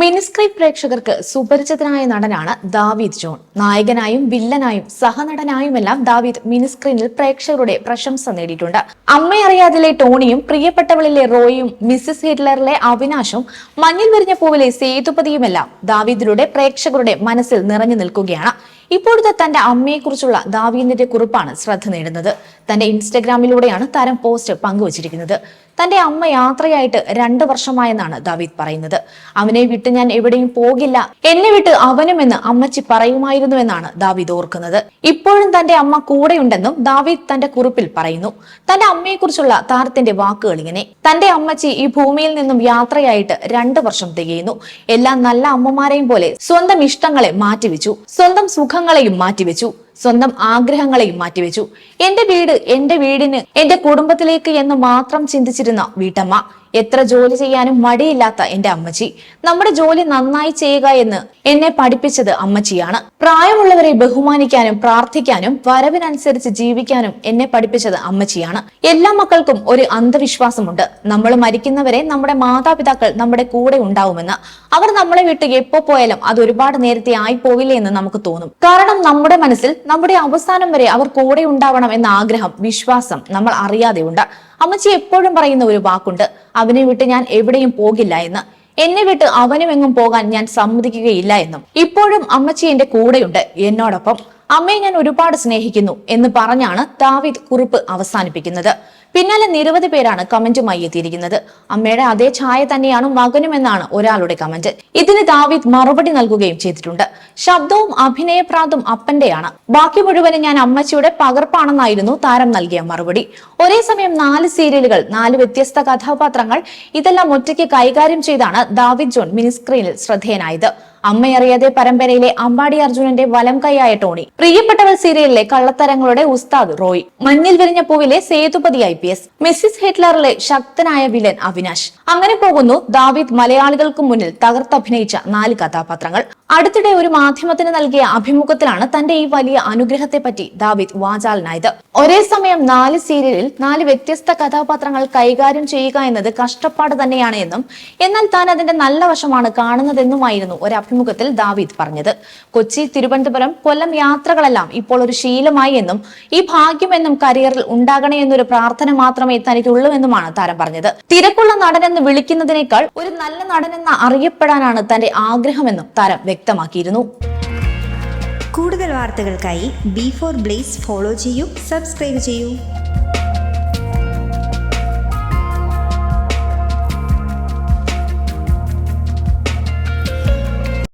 Mini screen പ്രേക്ഷകർക്ക് സുപരിചിതനായ നടനാണ് ദാവീദ് ജോൺ. നായകനായും വില്ലനായും സഹനടനായുമെല്ലാം ദാവീദ് മിനിസ്ക്രീനിൽ പ്രേക്ഷകരുടെ പ്രശംസ നേടിയിട്ടുണ്ട്. അമ്മയറിയാതിലെ ടോണിയും പ്രിയപ്പെട്ടവളിലെ റോയും മിസ്സിസ് ഹിറ്റ്ലറിലെ അവിനാശും മഞ്ഞിൽ വിരിഞ്ഞ പൂവിലെ സേതുപതിയുമെല്ലാം ദാവീദിലൂടെ പ്രേക്ഷകരുടെ മനസ്സിൽ നിറഞ്ഞു നിൽക്കുകയാണ്. ഇപ്പോഴത്തെ തന്റെ അമ്മയെക്കുറിച്ചുള്ള ദാവീദിന്റെ കുറിപ്പാണ് ശ്രദ്ധ നേടുന്നത്. തന്റെ ഇൻസ്റ്റഗ്രാമിലൂടെയാണ് താരം പോസ്റ്റ് പങ്കുവച്ചിരിക്കുന്നത്. തന്റെ അമ്മ യാത്രയായിട്ട് രണ്ടു വർഷമായെന്നാണ് ദാവീദ് പറയുന്നത്. അവനെ വിട്ട് ഞാൻ എവിടെയും പോകില്ല. എന്നെ വിട്ട് അവനുമെന്ന് അമ്മച്ചി പറയുമായിരുന്നുവെന്നാണ് ദാവീദ് ഓർക്കുന്നത്. ഇപ്പോഴും തന്റെ അമ്മ കൂടെയുണ്ടെന്നും ദാവീദ് തന്റെ കുറിപ്പിൽ പറയുന്നു. തന്റെ അമ്മയെക്കുറിച്ചുള്ള താരത്തിന്റെ വാക്കുകൾ ഇങ്ങനെ. തന്റെ അമ്മച്ചി ഈ ഭൂമിയിൽ നിന്നും യാത്രയായിട്ട് രണ്ടു വർഷം തികയുന്നു. എല്ലാ നല്ല അമ്മമാരെയും പോലെ സ്വന്തം ഇഷ്ടങ്ങളെ മാറ്റിവെച്ചു. സ്വന്തം സുഖങ്ങളെയും മാറ്റിവെച്ചു സ്വന്തം ആഗ്രഹങ്ങളെയും മാറ്റിവെച്ചു. എന്റെ വീട് എന്റെ വീടിന് എന്റെ കുടുംബത്തിലേക്ക് എന്ന് മാത്രം ചിന്തിച്ചിരുന്ന വീട്ടമ്മ എത്ര ജോലി ചെയ്യാനും മടിയില്ലാത്ത എന്റെ അമ്മച്ചി. നമ്മുടെ ജോലി നന്നായി ചെയ്യുക എന്ന് എന്നെ പഠിപ്പിച്ചത് അമ്മച്ചിയാണ്. പ്രായമുള്ളവരെ ബഹുമാനിക്കാനും പ്രാർത്ഥിക്കാനും വരവിനനുസരിച്ച് ജീവിക്കാനും എന്നെ പഠിപ്പിച്ചത് അമ്മച്ചിയാണ്. എല്ലാ മക്കൾക്കും ഒരു അന്ധവിശ്വാസമുണ്ട്. നമ്മൾ മരിക്കുന്നവരെ നമ്മുടെ മാതാപിതാക്കൾ നമ്മുടെ കൂടെ ഉണ്ടാവുമെന്ന്. അവർ നമ്മളെ വിട്ട് എപ്പോ പോയാലും അത് ഒരുപാട് നേരത്തെ ആയി പോവില്ലേ എന്ന് നമുക്ക് തോന്നും. കാരണം നമ്മുടെ മനസ്സിൽ നമ്മുടെ അവസാനം വരെ അവർ കൂടെ ഉണ്ടാവണം എന്ന ആഗ്രഹം വിശ്വാസം നമ്മൾ അറിയാതെ ഉണ്ട് അമ്മച്ചി എപ്പോഴും പറയുന്ന ഒരു വാക്കുണ്ട് അവനെ വിട്ട് ഞാൻ എവിടെയും പോകില്ല എന്ന്. എന്നെ വിട്ട് അവനും എങ്ങും പോകാൻ ഞാൻ സമ്മതിക്കുകയില്ല എന്നും. ഇപ്പോഴും അമ്മച്ചി എന്റെ കൂടെയുണ്ട്. എന്നോടൊപ്പം അമ്മയെ ഞാൻ ഒരുപാട് സ്നേഹിക്കുന്നു എന്ന് പറഞ്ഞാണ് ദാവിദ് കുറിപ്പ് അവസാനിപ്പിക്കുന്നത്. പിന്നാലെ നിരവധി പേരാണ് കമന്റുമായി എത്തിയിരിക്കുന്നത്. അമ്മയുടെ അതേ ഛായ തന്നെയാണ് മകനുമെന്നാണ് ഒരാളുടെ കമന്റ്. ഇതിന് ദാവിദ് മറുപടി നൽകുകയും ചെയ്തിട്ടുണ്ട്. ശബ്ദവും അഭിനയപ്രാന്തും അപ്പന്റെയാണ്. ബാക്കി മുഴുവനും ഞാൻ അമ്മച്ചിയുടെ പകർപ്പാണെന്നായിരുന്നു താരം നൽകിയ മറുപടി. ഒരേ സമയം നാല് സീരിയലുകൾ നാല് വ്യത്യസ്ത കഥാപാത്രങ്ങൾ ഇതെല്ലാം ഒറ്റയ്ക്ക് കൈകാര്യം ചെയ്താണ് ദാവിദ് ജോൺ മിനിസ്ക്രീനിൽ ശ്രദ്ധേയനായത്. അമ്മയറിയാതെ പരമ്പരയിലെ അമ്പാടി അർജുനന്റെ വലം കൈയായ ടോണി. പ്രിയപ്പെട്ടവൾ സീരിയലിലെ കള്ളത്തരങ്ങളുടെ ഉസ്താദ് റോയ്. മഞ്ഞിൽ വിരിഞ്ഞ പൂവിലെ Sethupathi I P S. Mrs ഹിറ്റ്ലറിലെ ശക്തനായ വില്ലൻ അവിനാശ്. അങ്ങനെ പോകുന്നു ദാവിദ് മലയാളികൾക്ക് മുന്നിൽ തകർത്തഭിനയിച്ച നാല് കഥാപാത്രങ്ങൾ. അടുത്തിടെ ഒരു മാധ്യമത്തിന് നൽകിയ അഭിമുഖത്തിലാണ് തന്റെ ഈ വലിയ അനുഗ്രഹത്തെ പറ്റി ദാവിദ് വാചാലനായത്. ഒരേ സമയം നാല് സീരിയലിൽ നാല് വ്യത്യസ്ത കഥാപാത്രങ്ങൾ കൈകാര്യം ചെയ്യുക എന്നത് കഷ്ടപ്പാട് തന്നെയാണ് എന്നും എന്നാൽ താൻ അതിന്റെ നല്ല വശമാണ് കാണുന്നതെന്നുമായിരുന്നു ഒരു അഭിമുഖത്തിൽ ദാവിദ് പറഞ്ഞത്. കൊച്ചി തിരുവനന്തപുരം കൊല്ലം യാത്രകളെല്ലാം ഇപ്പോൾ ഒരു ശീലമായി എന്നും ഈ ഭാഗ്യമെന്നും കരിയറിൽ ഉണ്ടാകണേ എന്നൊരു പ്രാർത്ഥന മാത്രമേ തനിക്കുള്ളൂ എന്നുമാണ് താരം പറഞ്ഞത്. തിരക്കുള്ള നടനെന്ന് വിളിക്കുന്നതിനേക്കാൾ ഒരു നല്ല നടനെന്ന് അറിയപ്പെടാനാണ് തന്റെ ആഗ്രഹമെന്നും താരം വ്യക്തമാക്കിയിരുന്നു. കൂടുതൽ വാർത്തകൾക്കായി ബി ഫോർ ബ്ലേസ് ഫോളോ ചെയ്യൂ സബ്സ്ക്രൈബ് ചെയ്യൂ.